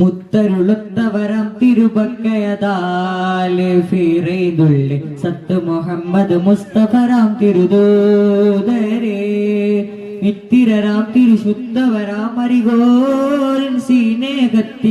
മുത്തരുളുത്തവരം തിരുപക്കയതാൽ സത്ത് മുഹമ്മദ് മുസ്തഫറാം തിരുദൂതരേ. മിത്തിരരാം തിരുശുദ്ധവരാം അരികോരൻ സീനേകത്തി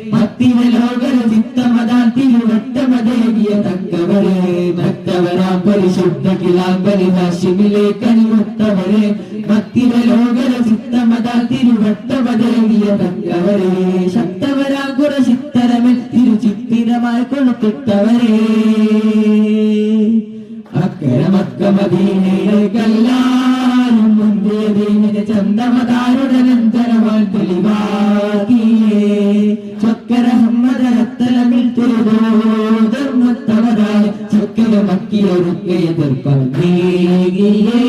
മത്തിന ലോകര ചിത്തമതാ തിരുവട്ടമതേകിയ തക്കവരെ മെത്തവരാം പരിശുദ്ധ കിളാബനി ഹാഷിമിലെ ലോകര ചിത്തമതാ തിരുവട്ടമതേകിയ തക്കവരെ ശക്തവരാ കുറ ചിത്തരമേ തിരുചിത്തിരമായി കൊളുത്തിട്ടവരെ അക്കരമക്ക മദീനയിലേക്കെല്ലാരും മുന്തിയ ദീനിന് ചന്തമതാരുടെ തിരുതോധർമ്മത്തവതായ ചക്കര മക്കിയൊരുക്കെ എതിർപ്പാൻ നീങ്ങിയേ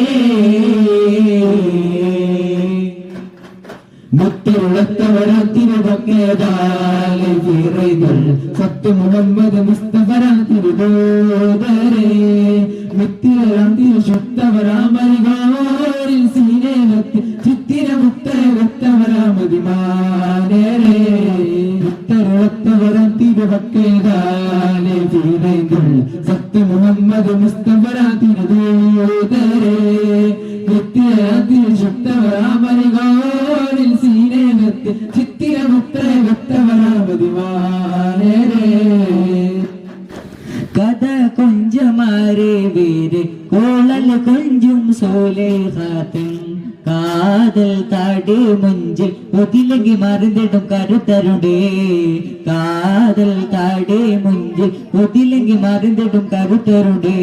മുത്തരുളത്തവരാത്തിരുവക്കേതാൽ സത്യ മുഹമ്മദ് മുസ്തഫരാ മിത്തിരാം ചിത്തിര മുത്തരവത്തവരാമതിമാനരേ മുത്തരുളത്തവരാം തിരുവക്കേതാലെ തീരേന്തുൾ സത്യ മുഹമ്മദ് മുസ്തഫരാ തിരുദോധരേ നിത്യരാം തിരുശുദ്ധവരാമരികോരിൽ സീനേലത്തി ചിത്തിര മുത്തരവത്തവരാമതിമാനരേ കഥ കോളൽ കൊഞ്ചും സോലേഹാത്തും കാതൽ താടി മുഞ്ചിൽ ഒതിലങ്ങി മറിഞ്ഞിടും കരുത്തരുടേ. കാതൽ താടി മുഞ്ചിൽ ഒതിലങ്ങി മറിഞ്ഞിടും കരുത്തരുടേ.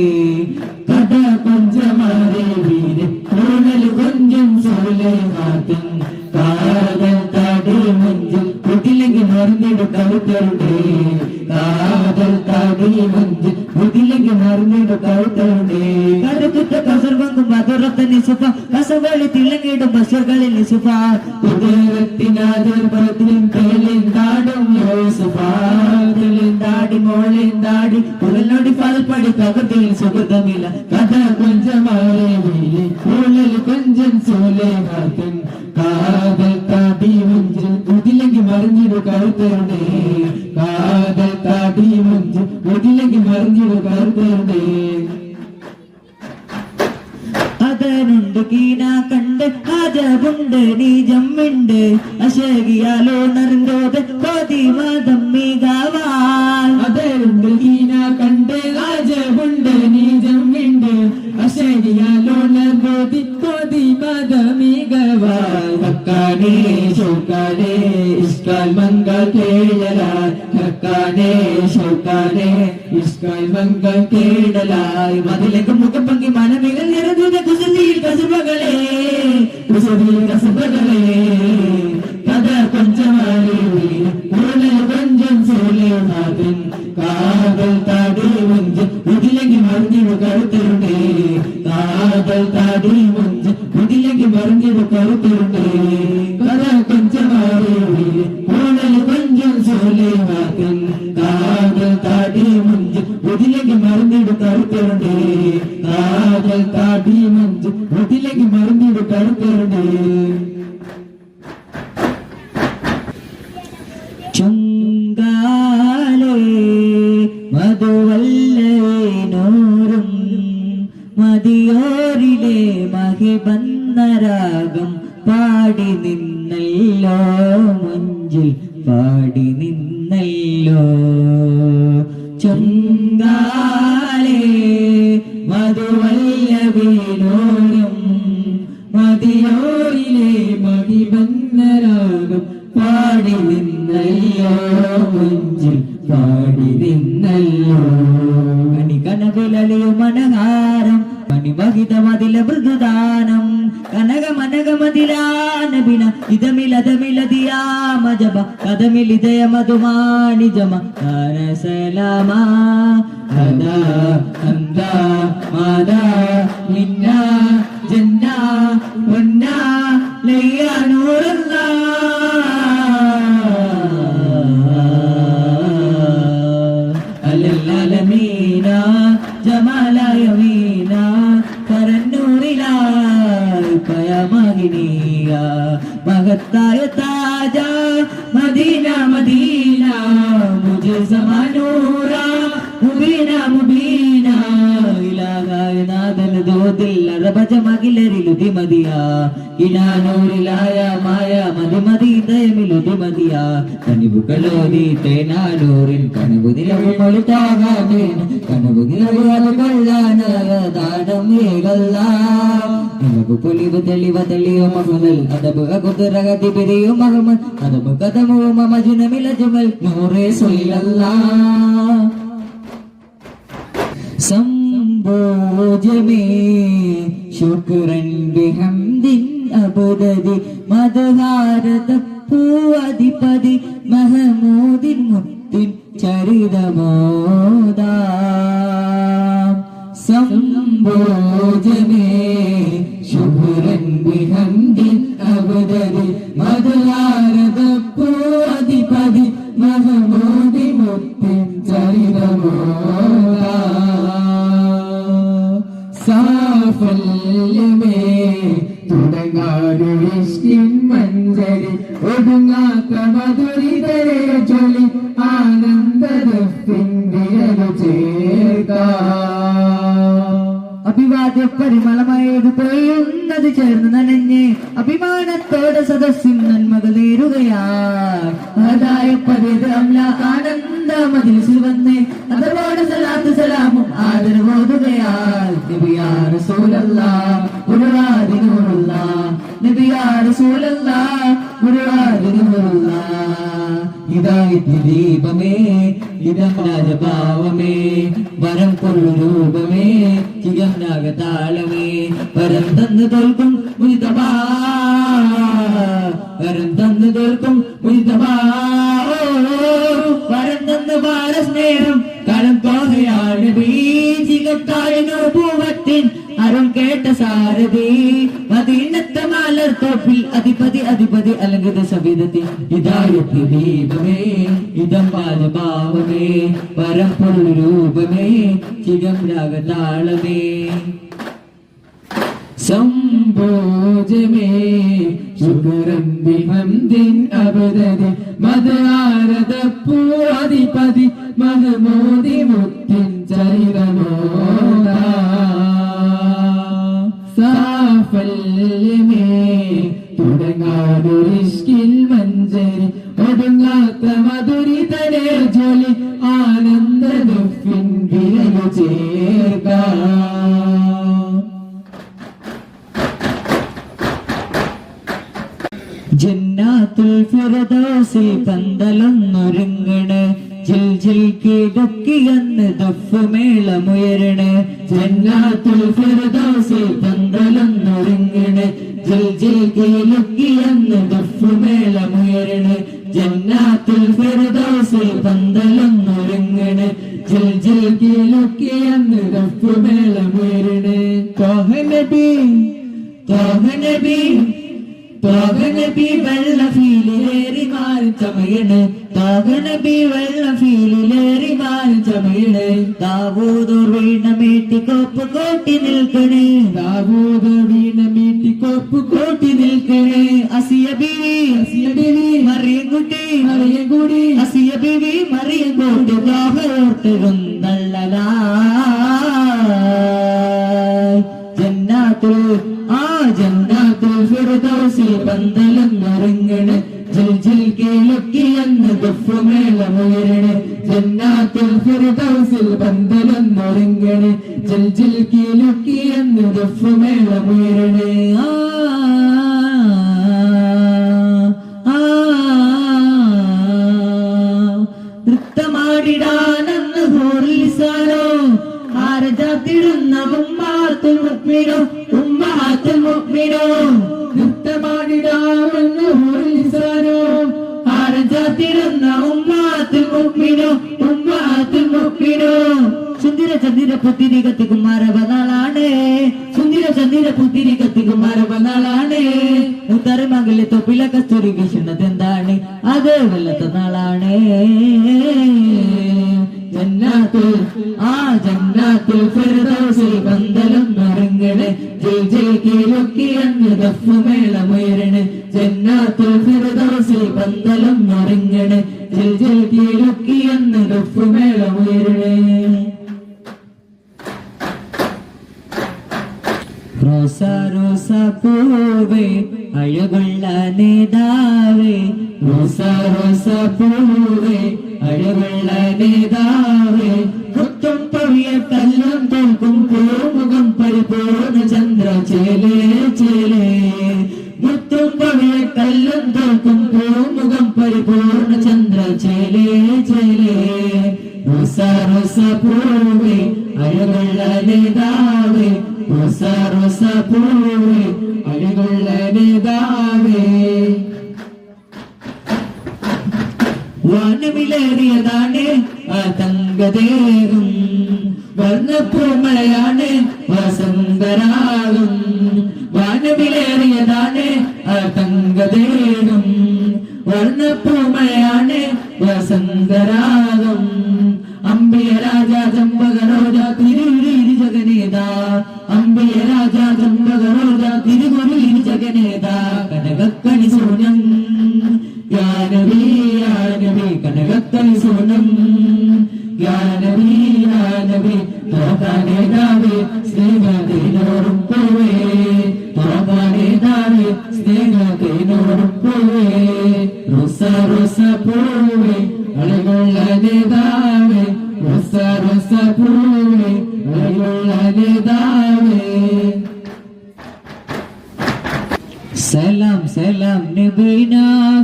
കഥ കൊഞ്ചമാരെ വീര് കോണൽ കൊഞ്ചം സോലേഹാത്തും കാതൽ താടി മുഞ്ചിൽ കുട്ടിലെങ്കിൽ മറിഞ്ഞിടു കഴുത്തരുടേ காதல் தாடி வந்து ಮುದಿಲಿಗೆ ಮರುನಿಡು ಕೌತಣೆ ಕಡುಕುತ್ತ ಕಸರ್ವಂಗು ಮಧುರತ ನಿಸುಪ ಕಸಗಳಿ ತಿಲಂಗಿಡು ಬಸಗಳಿ ನಿಸುಪ ಉದಯತ್ತಿನಾದರ್ ಬರತಿಲಿಂ ಕೈಲಿಂದಾಡುಂ ಯೋಸುಪ ತಿಲಿಂದಾಡಿ ಮೋಳಿಂದಾಡಿ ಕುರಲ್ನೋಡಿ ಪಲ್ಪಡಿ ತಗತಿಲ್ ಸುಗದಮಿಲ ಕದ ಕೊಂಜ ಮಾಲೆ ಮೇಲೆ ಕೂಳಲು ಕೊಂಜನ್ ಸೋಲೆ ಮಾತನ್ ಕಾದಲ್ ತಾಡಿ ಮುಂಜನ್ മറിഞ്ഞിടു കരുത്തരുടേ കാതൽ താടി മുഞ്ചിൽ ഉതിലെങ്കിൽ മറിഞ്ഞിടു കരുത്തരുടേ അതനുണ്ട് കീന കണ്ട് ആജബുണ്ട് നീ ജമ്മിണ്ട് അശകിയാലോ കോതി മതം കണ്ട് നീജമുണ്ട് அசதியாலோனபோதிக்கோதி மதமிகவாய் ஹக்கானே சௌக்கானே இஸ்கால் மங்கள் தேடலாய் ஹக்கானே சௌக்கானே இஸ்கால் மங்கள் தேடலாய் மதிலகு முகப்பங்கி மனமிகள் நிறந்துத குசதியில் கசுபகளே குசதியில் கசுபகளே கத கொஞ்சமாலே മഹിബന്നരാഗം പാടി നിന്നല്ലോ മഞ്ചിൽ പാടി അനുമഹിതമതില മൃഗദാനം. കനകമനകമതിലാനബിന ഇതമിലതമിലതിയാമജബ കഥമിലിതയ മധുമാണിജമ കരസലമ മാതാ മിന്ന ജന്ന പയമകിനിയ മഹത്തായ താജ മദീന മദീന മുജ സമാനൂറ മുബീന മുബീന ഇലാഹായ നാദന ദോതിൽ അറബജ മകിലരിലുതി മതിയ ഇലാനൂരിലായ മായ മതി മതി ദയമിലുതി മതിയ കനിവുകളോതി തേനാനൂറിൽ കനവു നിലവ് മൊളിത്താകാതേന കനവു നിലവ് അത് കൊള്ളാനായ ദാനം ഏകല്ല. നിലവ് പൊലിവ് തെളിവ തെളിയോ മഹുദൽ അതബ് അകുതിറകതി പിരിയോ മഹമ്മദ്. അതബ് കഥമോ മമജുനമില ജുമൽ നൂറേ സൊല്ലല്ലാ. സംഭോജമേ ശുക്രൻ ബിഹംദിൻ അബദതി മധുഹാരതപ്പൂ അധിപതി മഹമൂദിൻ മുത്തിൻ ചരിതമോദാം. സംഭോജമേ സാഫല്യമേ തുടങ്ങാതൊരിഷ്കിൻ മഞ്ചരി ഒടുങ്ങാത്ത മധുരിതരെ ചൊല്ലി ആനന്ദരഫിൻ വിരലു ചേർക്കാം അഭിവാദ്യ പരിമളമായത് പെയ്യുന്നത് ചേർന്ന് നനഞ്ഞ് അഭിമാനത്തോടെ സദസ്സിൻ നന്മകൾ നേരുകയായി അതായ പതിതംല ആനന്ദ മതിലിൽ വന്ന് അതോടെ സലാത്ത് സലാമും നബിയാ റസൂലല്ല മുഴുവാദിനൂറുള്ള ഹിദായത്ത് ദീപമേ ഇതം രാജഭാവമേ വരം കൊള്ളു രൂപമേ ചികം രാഗതാളമേ വരം തന്നു തോൽക്കും വരം തന്നു തോൽക്കും വരം തന്നു ബീജികത്തായ പൂവത്തിൻ കേട്ട സാരഥി മദീനത്തെ മലർ തോപ്പിൽ അധിപതി അധിപതി അലങ്കൃത സവിധത്തിൽ. ഇതായത്തി ദീപമേ ഇതം ബാലഭാവമേ പരം രൂപമേ ചികം രാഗതാളമേ. സംഭോജമേ ശുക്രം ബിഹംദിൻ അബദതി മദാരതപ്പൂ അധിപതി മഹമൂദി മുത്തിൻ ചരിതമോദ ജന്നാത്തുൽ ഫിർദൗസിൽ പന്തലൊന്നൊരുങ്ങണ്. ജിൽ ജിൽ കീടക്കിയെന്ന് ദഫ്മേളമുയരണ് ജന്നാത്തുൽ ഫിർദൗസിൽ പന്തലൊന്നൊരുങ്ങണ്. ജിൽ ജിൽ കീലക്കിയെന്ന് ദഫ്മേളമുയരണ് ജന്നാത്തുൽ ഫിർദൗസിൽ പന്തലൊന്നൊരുങ്ങണ്. ജിൽ ജിൽ കീലക്കിയെന്ന് ദഫ്മേളമുയരണ് കോഹനബി. കോഹനബി. വെള്ള ഫീലിലേറി മാറി ചമയണ് തോകനബി വെള്ള ഫീലിലേറി മാറി ചമയണ് ദാവൂദോർ വീണ മീട്ടി കോപ്പ് കോട്ടി നിൽക്കണ് ദാവൂദോർ വീണ മീട്ടി കോപ്പ് കോട്ടി നിൽക്കണ് അസിയ ബീവി അസിയ ബീവി മറിയം കുട്ടി മറിയം കൂടി അസിയ ബീവി മറിയം കൂട്ടി ദോഹയോർത്തിരുന്നള്ളലാ ജന്നാത്തുൽ ദഫ്മേളമുയരണ് ജന്നാത്തുൽ ഫിർദൗസിൽ പന്തലും നിറങ്ങണ് ജിൽ ജിൽ കേളക്കിയെന്ന് ദഫ്മേളമുയരണ് ആ ആരജാത്തിടുന്ന ഉമ്മാത്തുൽ മുക്മിനോ ഉമ്മാത്തുൽ മുക്മിനോ സുന്ദര ചന്ദ്ര പുത്തിരി കത്തി കുമാരവനാളാണ്. സുന്ദര ചന്ദ്ര പുത്തിരി കത്തി കുമാരവനാളാണ്. മുത്തര മകളെ തൊപ്പില കസ്തൂരി വീശുന്നത് എന്താണ്? അത് വല്ലത്ത നാളാണ്. ജന്നാത്തിൽ ആ ജന്നാത്തിൽ ഫിർദൗസിൽ പന്തലും ജയ് ജയ് കീലൊക്കി അങ്ങ് ദഫുമേളമുയരണ് ജന്നാത്തിൽ ഫിർദൗസിൽ പന്തലും ജയ് ജയ് കീലൊക്കി അങ്ങ് ദഫുമേളമുയരണ് റോസ റോസ പൂവേ അഴകുള്ള നേതാവേ. റോസ റോസ പൂവേ അഴകുള്ള നേതാവേ. മുത്തും പവിയ കല്ലും തോൽക്കും ചേലേ ചേലേ. മുത്തും പവിയ കല്ലും തോൽക്കും പൂമുഖം പരിപൂർണ ചന്ദ്ര ചേലേ ചേലേ. റോസ റോസ പൂവേ അഴകുള്ള നേതാവേ. റോസ റോസ പൂവേ അഴകുള്ള നേതാവേ. വാനമിലേറിയതാണ് ആ തങ്കദേഹം വർണപ്പൂമഴയാണ് വസന്തരാഗം വാനവിലേറിയതാണ് ആ തങ്കദേഹം വർണപ്പൂമഴയാണ് സ്നേഹത്തിനോടും പോവേ റോസ റോസ പൂവേ അഴകുള്ള നേതാവേ റോസ റോസ പൂവേ അഴകുള്ള നേതാവേ സലാം സലാം നബീന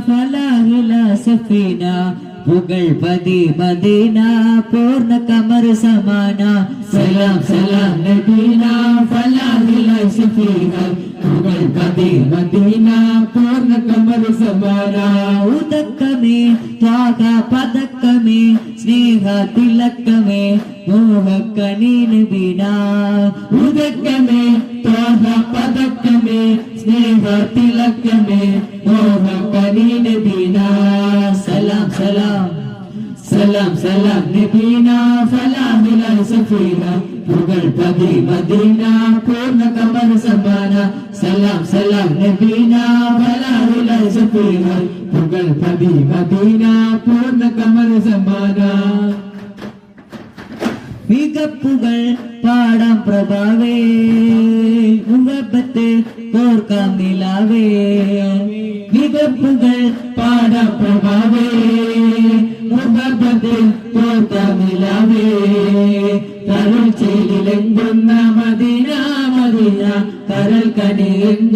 ഫലാഹില സഫീന പുകൾ പതി മദീന പൂർണ കമർ സമാന. സലാം സലാം നബീന ഫലാഹില സഫീന പുകൾ പതി മദീന സഫീന തുകൾ പതി മദീന കമർ സമാന സലാം സലാം നബീന ഫലാഹില സഫീന തുകൾ പതി മദീന പൂർണ കമർ സമാന മികപ്പുകൾ പാടാം പ്രഭാവേ. മുഖപ്പത്ത് കോർക്കാം നിലാവേ. മികപ്പുകൾ പാടാം പ്രഭാവേ. ചെയ്തിലെങ്കുന്ന മദീന മദീന കരൾ നബിന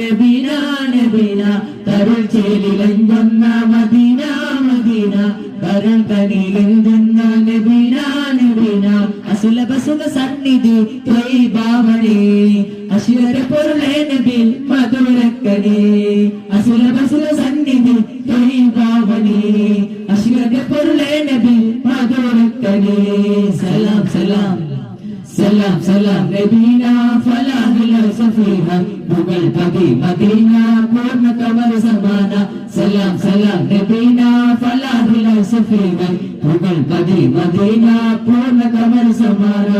നബിന നബീന ചേലിൽ ചെയ്തിലെങ്കുന്ന മദീന മദീന കരൾ കനിയെങ്കുന്ന നബീന നബിന നബിന. സുഖ സന്നിധി ത്വൈഭാവണി അശിവര പൊരുളേ നബി മധുരക്കനി. അസുര സന്നിധി തൊഴി ഭാവനി അശിവര പൊരുളേ നബി മധുരക്കനി. സലാം സലാം. സലാം സലാം. നബീന ഫലാഹില സഫീഹ മുഗൾ പകി മദീന പൂർണ കമൽ സമാന. സലാം സലാം. നബീന ഫലാഹില സഫീഹ മുഗൾ പകി മദീന പൂർണ കമൽ സമാന.